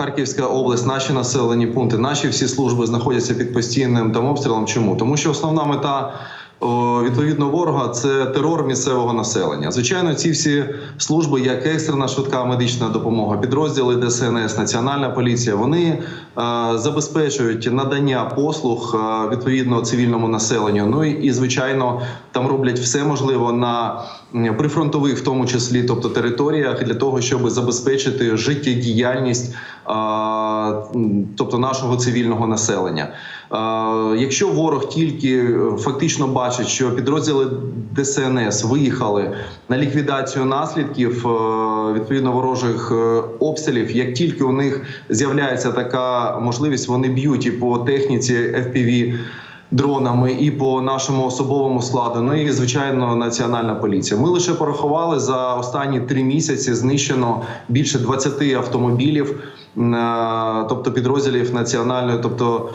Харківська область, наші населені пункти, наші всі служби знаходяться під постійним там обстрілом. Чому? Тому що основна мета. О, Відповідно, ворога це терор місцевого населення. Звичайно, ці всі служби, як екстрена швидка медична допомога, підрозділи ДСНС, Національна поліція, вони е, забезпечують надання послуг е, відповідно цивільному населенню. Ну і, звичайно, там роблять все можливе на прифронтових, в тому числі, тобто територіях, для того, щоб забезпечити життєдіяльність, е, тобто нашого цивільного населення. Якщо ворог тільки е, фактично бачить, що підрозділи ДСНС виїхали на ліквідацію наслідків е, відповідно ворожих е, обстрілів, як тільки у них з'являється така можливість, вони б'ють і по техніці FPV дронами, і по нашому особовому складу. Ну і звичайно, національна поліція. Ми лише порахували за останні три місяці. Знищено більше 20 автомобілів, тобто підрозділів національної, тобто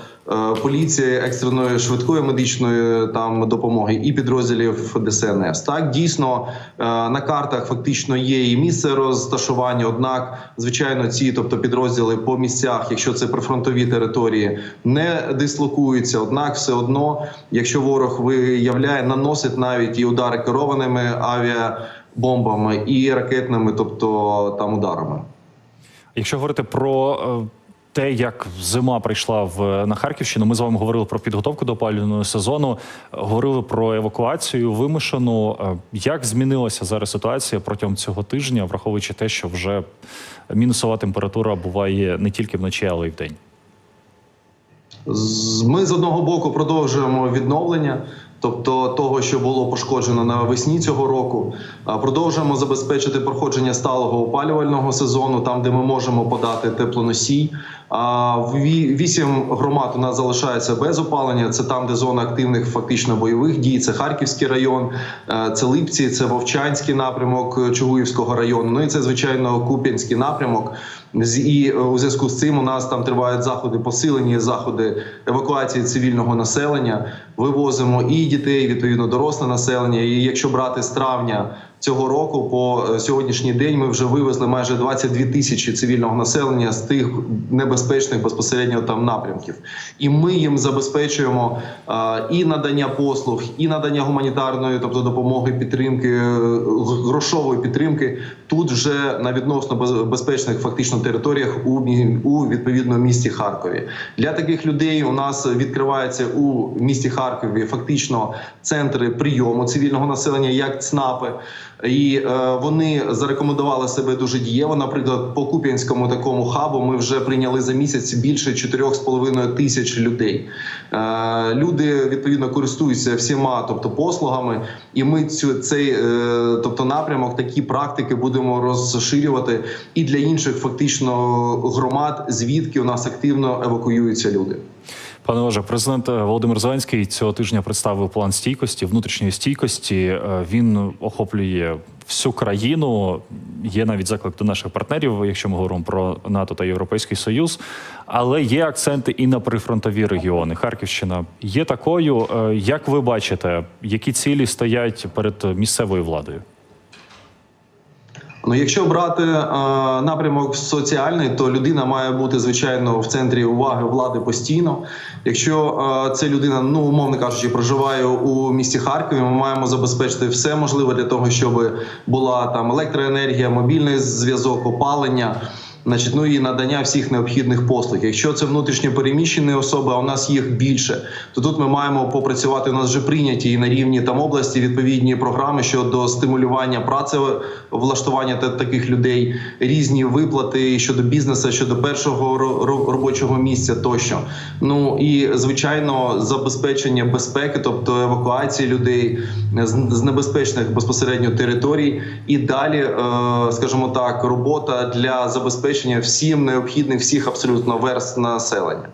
поліції, екстреної швидкої медичної там допомоги і підрозділів ДСНС. Так дійсно е, на картах фактично є і місце розташування. Однак, звичайно, ці, тобто підрозділи по місцях, якщо це прифронтові території, не дислокуються. Однак, все одно, якщо ворог виявляє, наносить навіть і удари керованими авіабомбами і ракетними, тобто там ударами. Якщо говорити про е, те, як зима прийшла в на Харківщину, ми з вами говорили про підготовку до опалювального сезону, говорили про евакуацію вимушену. Е, Як змінилася зараз ситуація протягом цього тижня, враховуючи те, що вже мінусова температура буває не тільки вночі, але й вдень? Ми з одного боку продовжуємо відновлення, тобто того, що було пошкоджено навесні цього року. Продовжуємо забезпечити проходження сталого опалювального сезону, там де ми можемо подати теплоносій. А вісім громад у нас залишається без опалення. Це там, де зона активних фактично бойових дій. Це Харківський район, е, це Липці, це Вовчанський напрямок Чугуївського району. Ну і це звичайно Куп'янський напрямок. І е, у зв'язку з цим у нас там тривають заходи, посилені заходи евакуації цивільного населення. Вивозимо і дітей, відповідно доросле населення. І якщо брати з травня цього року, по е, сьогоднішній день ми вже вивезли майже 22 тисячі цивільного населення з тих небезпечних безпосередньо там напрямків. І ми їм забезпечуємо і надання послуг, і надання гуманітарної, тобто допомоги, підтримки, е, грошової підтримки тут вже на відносно без- безпечних фактично територіях у, у відповідно місті Харкові. Для таких людей у нас відкривається у місті Харкові фактично центри прийому цивільного населення, як ЦНАПи. І е, вони зарекомендували себе дуже дієво. Наприклад, по Куп'янському такому хабу ми вже прийняли за місяць більше 4,5 тисяч людей. Е, люди відповідно користуються всіма, тобто послугами, і ми цю цей е, тобто напрямок, такі практики будемо розширювати і для інших фактично громад, звідки у нас активно евакуюються люди. Пане Олеже, президент Володимир Зеленський цього тижня представив план стійкості, внутрішньої стійкості. Е, Він охоплює всю країну. Є навіть заклик до наших партнерів, якщо ми говоримо про НАТО та Європейський Союз. Але є акценти і на прифронтові регіони. Харківщина є такою. Е, Як ви бачите, які цілі стоять перед місцевою владою? Ну, якщо брати е, напрямок соціальний, то людина має бути звичайно в центрі уваги влади постійно. Якщо е, це людина, ну умовно кажучи, проживає у місті Харкові, ми маємо забезпечити все можливе для того, щоб була там електроенергія, мобільний зв'язок, опалення. Значить, ну і надання всіх необхідних послуг. Якщо це внутрішньо переміщені особи, а у нас їх більше, то тут ми маємо попрацювати. У нас вже прийняті і на рівні там області відповідні програми щодо стимулювання працевлаштування та- таких людей, різні виплати щодо бізнесу, щодо першого ро- ро- робочого місця тощо. Ну і звичайно, забезпечення безпеки, тобто евакуації людей з, з небезпечних безпосередньо територій, і далі, е, скажімо так, робота для забезпечення всім необхідних всіх абсолютно верст населення.